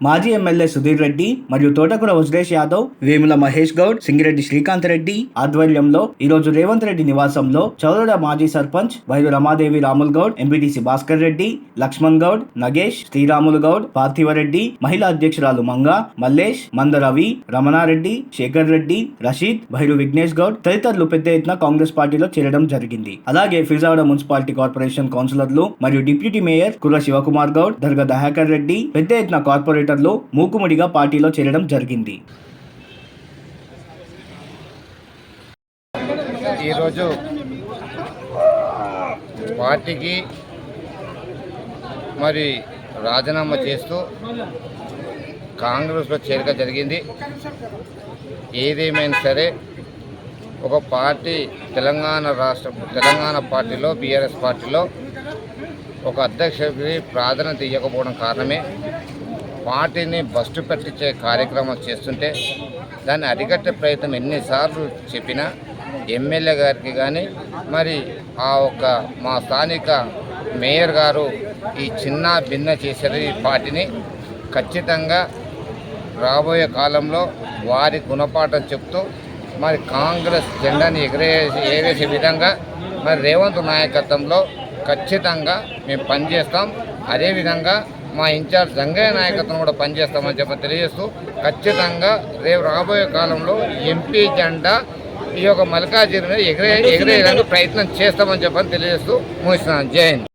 మాజీ ఎమ్మెల్యే సుధీర్ రెడ్డి మరియు తోటకూర వజ్రేష్ యాదవ్ వేముల మహేష్ గౌడ్ సింగిరెడ్డి శ్రీకాంత్ రెడ్డి ఆధ్వర్యంలో ఈ రోజు రేవంత్ రెడ్డి నివాసంలో చౌరడ మాజీ సర్పంచ్ వైరు రమాదేవి రాముల్ గౌడ్ ఎంపీటీసీ భాస్కర్ రెడ్డి లక్ష్మణ్ గౌడ్ నగేష్ శ్రీరాములు గౌడ్ పార్థివరెడ్డి మహిళా అధ్యక్షురాలు మంగ మల్లేష్ మంద రవి రమణారెడ్డి శేఖర్ రెడ్డి రషీద్ భైరు విఘ్నేష్ గౌడ్ తదితరులు పెద్ద ఎత్తున కాంగ్రెస్ పార్టీలో చేరడం జరిగింది. అలాగే ఫిజావడ మున్సిపాలిటీ కార్పొరేషన్ కౌన్సిలర్లు మరియు డిప్యూటీ మేయర్ కుర్ర శివకుమార్ గౌడ్ దర్గా దహాకర్ రెడ్డి పెద్ద ఎత్తున కార్పొరేట్ కార్పొరేటర్లు మూకుముడిగా పార్టీలో చేరడం జరిగింది. ఈరోజు పార్టీకి మరి రాజీనామా చేస్తూ కాంగ్రెస్లో చేరిక జరిగింది. ఏదేమైనా సరే ఒక పార్టీ తెలంగాణ రాష్ట్ర తెలంగాణ పార్టీలో బీఆర్ఎస్ పార్టీలో ఒక అధ్యక్షుడికి ప్రాధాన్యత ఇవ్వకపోవడం కారణమే పార్టీని బస్టు పెట్టించే కార్యక్రమం చేస్తుంటే దాన్ని అరికట్టే ప్రయత్నం ఎన్నిసార్లు చెప్పినా ఎమ్మెల్యే గారికి కానీ మరి ఆ ఒక్క మా స్థానిక మేయర్ గారు ఈ చిన్న భిన్న చేశారు ఈ పార్టీని ఖచ్చితంగా రాబోయే కాలంలో వారి గుణపాఠం చెప్తూ మరి కాంగ్రెస్ జెండాని ఎగరే ఎగరేసే విధంగా మరి రేవంత్ నాయకత్వంలో ఖచ్చితంగా మేము పనిచేస్తాం. అదేవిధంగా మా ఇన్ఛార్జ్ జంగయ్య నాయకత్వం కూడా పనిచేస్తామని చెప్పి తెలియజేస్తూ ఖచ్చితంగా రేపు రాబోయే కాలంలో ఎంపీ జెండా ఈ యొక్క మల్కాజిరి మీద ఎగరే ఎగరేయడానికి ప్రయత్నం చేస్తామని చెప్పని తెలియజేస్తూ ముగిస్తున్నాను. జై హింద్.